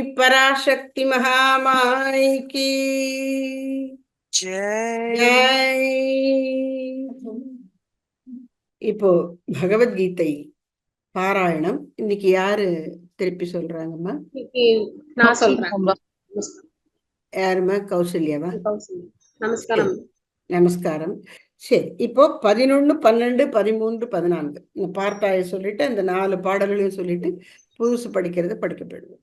பராசக்தி மகாமாய் கி ஜெய் ஜெய். இப்போ பகவத்கீதை பாராயணம் இன்னைக்கு யாரு திருப்பி சொல்றாங்கம்மா? நான் சொல்றேன். யாரும்மா? கௌசல்யாவா? கௌசல்யா. நமஸ்காரம். நமஸ்காரம். சரி இப்போ பதினொன்னு பன்னெண்டு பதிமூன்று பதினான்கு. இந்த பார்த்தாய சொல்லிட்டு அந்த நாலு பாடல்களையும் சொல்லிட்டு புதுசு படிக்கிறது படிக்க போயிடுவோம்.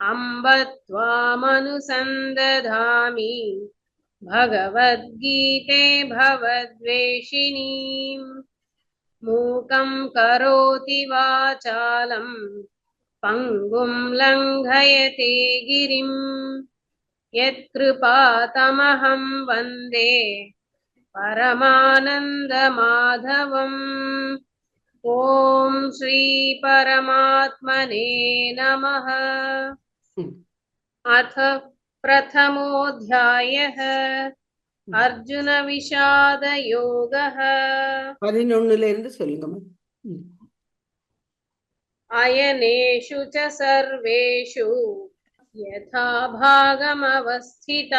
अम्ब त्वामनुसन्दधामि भगवद्गीते भवद्वेषिणीम्। मूकं करोति वाचालं, पङ्गुं लङ्घयते गिरिम्। यत्कृपातमहं वंदे परमानन्दमाधवम्। ॐ श्रीपरमात्मने नमः. अथ प्रथमोऽध्यायः अर्जुनविषादयोगः பதினொன்னுல இருந்து சொல்லுங்கம்மா ம். अयनेषु च सर्वेषु यथा भागमवस्थिताः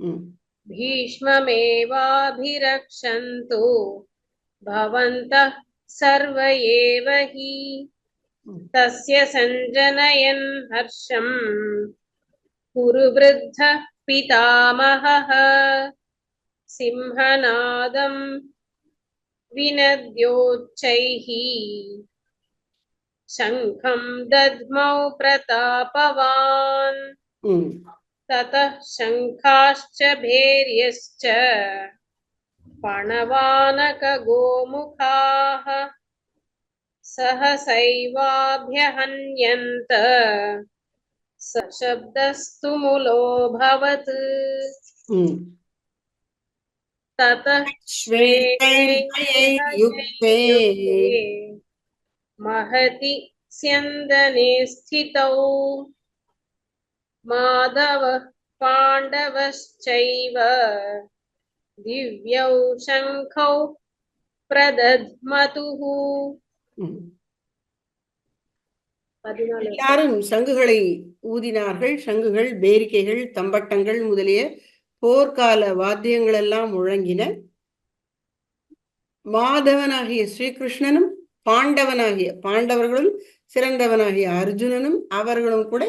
ம். भीष्ममेवाभिरक्षन्तु भवन्तः सर्व एव हि ம். तस्य सञ्जनयन् हर्षम्। कुरु वृद्धः पितामहः। सिंहनादम् विनद्योच्चैः। शङ्खं दद्मौ प्रतापवान्. ततः शङ्खाश्च भैर्यश्च। पणवानकगोमुखाः। सहसैवाभ्यहन्यन्त। सशब्दस्तु मुलो भवत्। hmm. ततः युक्ते। महति स्यन्दने स्थितौ। माधवः पाण्डवश्चैव। दिव्यौ शङ्खौ प्रदध्मतुः। எல்லாரும் சங்குகளை ஊதினார்கள். சங்குகள் பேரிக்கைகள் தம்பட்டங்கள் முதலிய போர்க்கால வாத்தியங்கள் எல்லாம் முழங்கின. மாதவனாகிய ஸ்ரீகிருஷ்ணனும் பாண்டவனாகிய பாண்டவர்களும் சிறந்தவனாகிய அர்ஜுனனும் அவர்களும் கூட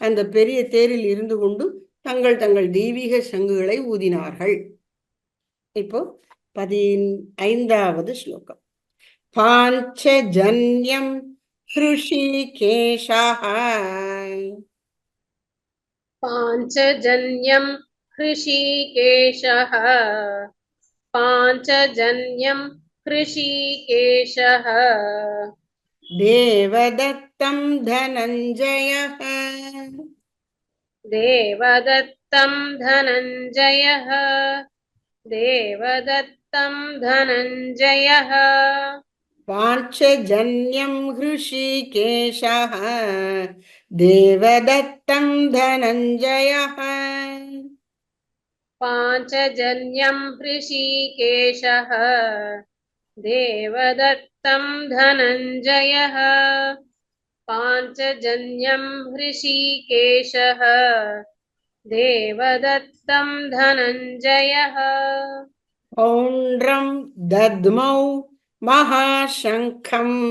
அந்த பெரிய தேரில் இருந்து கொண்டு தங்கள் தங்கள் தெய்வீக சங்குகளை ஊதினார்கள். இப்போ பதின் ஐந்தாவது ஸ்லோகம். पांचजन्यम हृषिकेशः। पाञ्चजन्यं हृषिकेशः। पाञ्चजन्यं हृषिकेशः। देवदत्तम धनंजय देवदत्तम धनंजय देवदत्तम धनञ्जयः। पाञ्चजन्यं हृषिकेशः देवदत्तं धनञ्जयः। पाञ्चजन्यं हृषीकेशः देवदत्तं धनञ्जयः। पाञ्चजन्यं हृषीकेशः देवदत्तं धनञ्जयः। पौण्ड्रं दद्मौ महाशङ्खम्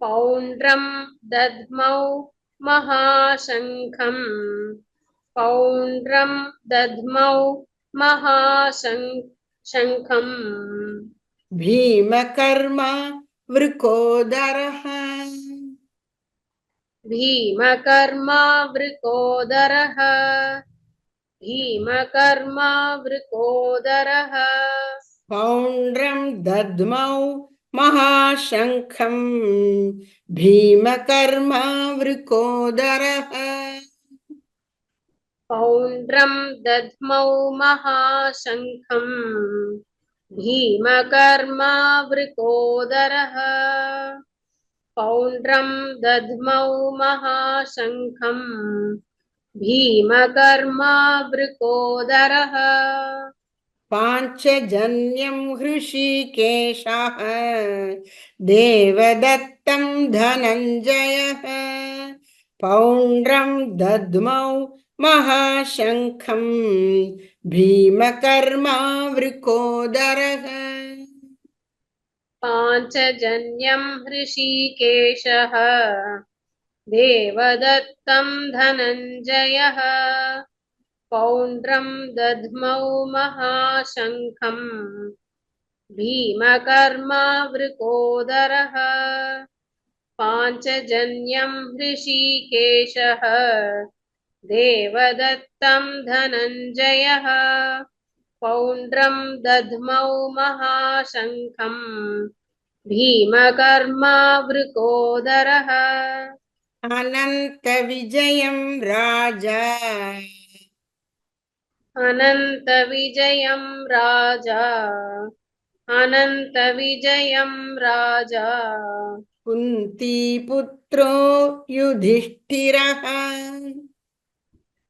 पौण्ड्रं दद्मौ महाशङ्खम् पौण्ड्रं दद्मौ महाशङ्खम् भीमकर्मा वृकोदरः। भीमकर्मा वृकोदरः। भीमकर्मा वृकोदरः। पौण्ड्रं दद्मौ महाशङ्खम् भीमकर्मा वृकोदरः पौण्ड्रं दध्मौ महाशङ्खम् भीमकर्मावृकोदरः। पौण्ड्रं दध्मौ महाशङ्खम् भीमकर्मावृकोदरः। पाञ्चजन्यं हृषीकेशः देवदत्तं धनञ्जयः पौण्ड्रं दद्मौ महाशङ्खं भीमकर्मावृकोदरः। पाञ्चजन्यं हृषीकेशः देवदत्तं धनञ्जयः पौण्ड्रं दध्मौ महाशङ्खम्। भीमकर्मावृकोदरः। पाञ्चजन्यं हृषीकेशः। देवदत्तं धनञ्जयः। पौण्ड्रं दध्मौ महाशङ्खम्। भीमकर्मावृकोदरः। अनन्तविजयं राजा। अनन्तविजयं राजा। अनन्तविजयं राजा। कुन्तीपुत्रो युधिष्ठिरः।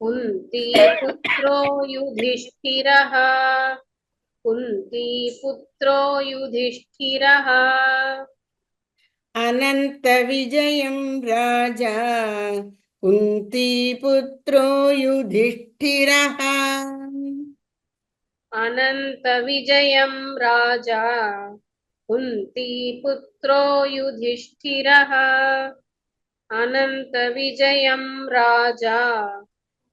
कुन्तीपुत्रो युधिष्ठिरः। कुन्तीपुत्रो युधिष्ठिरः। अनन्तविजयं राजा। कुन्तीपुत्रो युधिष्ठिरः। अनन्तविजयं राजा। कुन्तीपुत्रो युधिष्ठिरः। अनन्तविजयं राजा।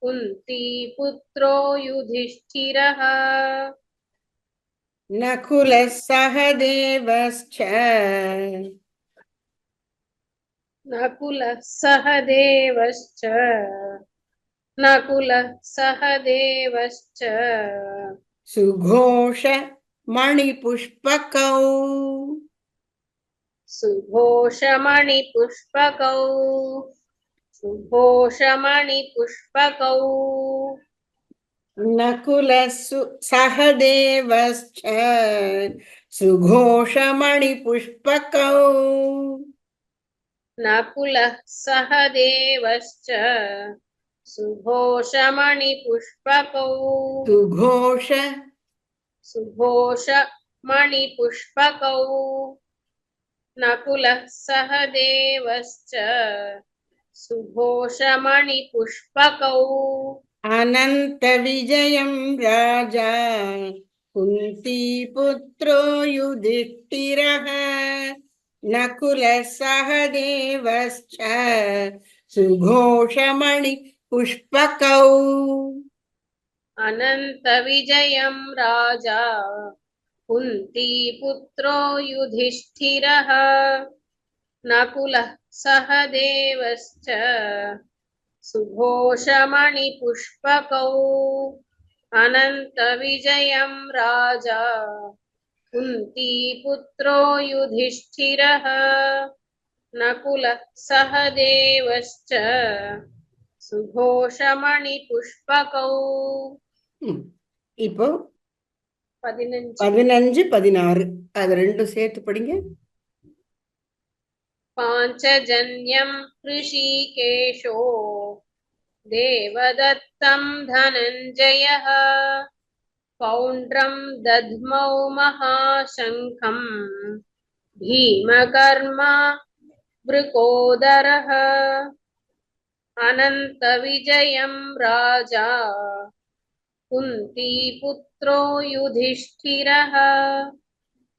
कुन्तीपुत्रो युधिष्ठिरः। नकुलः सहदेवश्च नकुलः सहदेवश्च नकुलः सहदेवश्च सुघोष मणिपुष्पकौ सुघोषमणिपुष्पकौ। सुघोषमणिपुष्पकौ। नकुलः सु सहदेवश्च सुघोषमणिपुष्पकौ। नकुलः सहदेवश्च सुघोषमणिपुष्पकौ। सुघोष। सुघोषमणिपुष्पकौ। नकुलः सहदेवश्च सुघोषमणिपुष्पकौ। अनन्तविजयं राजा। कुन्तीपुत्रो युधिष्ठिरः। नकुलः सहदेवश्च सुघोषमणिपुष्पकौ अनन्तविजयं राजा कुन्तीपुत्रो युधिष्ठिरः। नकुलः सहदेवश्च सुघोषमणिपुष्पकौ अनन्तविजयं राजा कुन्तीपुत्रो युधिष्ठिरः नकुलः सहदेवश्च சுகோஷமணிபுஷ்பகௌ ம். இப்போ பதினஞ்சு பதினஞ்சு பதினாறு அது ரெண்டும் சேர்த்து படிங்க पाञ्चजन्यं ऋषिकेशो देवदत्तं धनञ्जयः पौण्ड्रं दध्मौ महाशङ्खम्। भीमकर्मा वृकोदरः। अनन्तविजयं राजा। कुन्तीपुत्रो युधिष्ठिरः।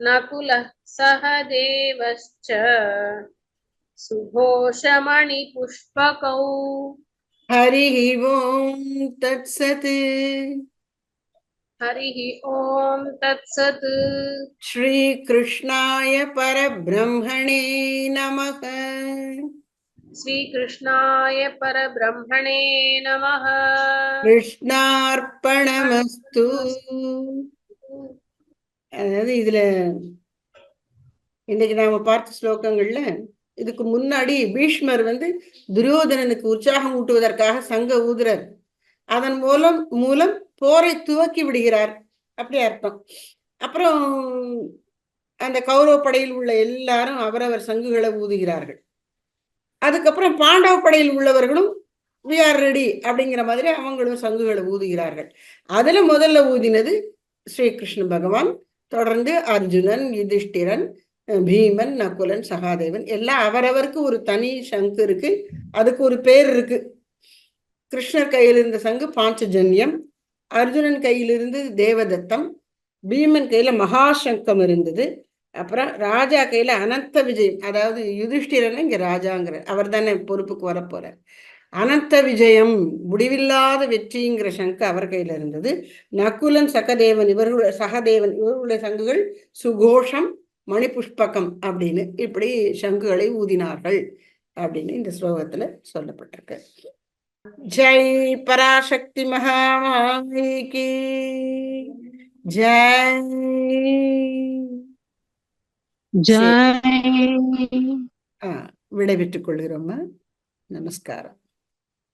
नकुलः सहदेवश्च सुघोषमणिपुष्पकौ। हरिः ॐ तत्सत्। हरिः ॐ तत्सत् श्रीकृष्णाय परब्रह्मणे नमः श्रीकृष्णाय परब्रह्मणे नमः கிருஷ்ணார்ப்பணமஸ்து அதாவது இதுல இன்னைக்கு நாம பார்த்த ஸ்லோகங்கள்ல இதுக்கு முன்னாடி பீஷ்மர் வந்து துரியோதனனுக்கு உற்சாகம் ஊட்டுவதற்காக சங்க ஊதுறார் அதன் மூலம் மூலம் போரை துவக்கி விடுகிறார். அப்படி அர்த்தம். அப்புறம் அந்த கௌரவ படையில் உள்ள எல்லாரும் அவரவர் சங்குகளை ஊதுகிறார்கள். அதுக்கப்புறம் பாண்டவ படையில் உள்ளவர்களும் வி ஆர் ரெடி அப்படிங்கிற மாதிரி அவங்களும் சங்குகளை ஊதுகிறார்கள். அதுல முதல்ல ஊதினது ஸ்ரீகிருஷ்ண பகவான் தொடர்ந்து அர்ஜுனன் யுதிஷ்டிரன் பீமன் நகுலன் சகாதேவன் எல்லாம் அவரவருக்கு ஒரு தனி சங்கு இருக்கு. அதுக்கு ஒரு பேர் இருக்கு. கிருஷ்ணர் கையில் இருந்த சங்கு பாஞ்சஜன்யம். அர்ஜுனன் கையில் இருந்து தேவதத்தம் பீமன் கையில மகாசங்கம் இருந்தது. அப்புறம் ராஜா கையில அனந்த விஜயம் அதாவது யுதிஷ்டிரன் இங்க ராஜாங்கிற அவர் தானே பொறுப்புக்கு வரப்போறார். அனந்த விஜயம் முடிவில்லாத வெற்றிங்கிற சங்கு அவர் கையில இருந்தது. நகுலன் சகதேவன் இவர்களுடைய சகதேவன் இவர்களுடைய சங்குகள் சுகோஷம் மணிபுஷ்பகம் அப்படின்னு இப்படி சங்குகளை ஊதினார்கள் அப்படின்னு இந்த ஸ்லோகத்துல சொல்லப்பட்டிருக்கு. जय पराशक्ति महामाई की जय। ஜெய் விடைபெற்றுக் கொள்கிறோம்மா நமஸ்காரம்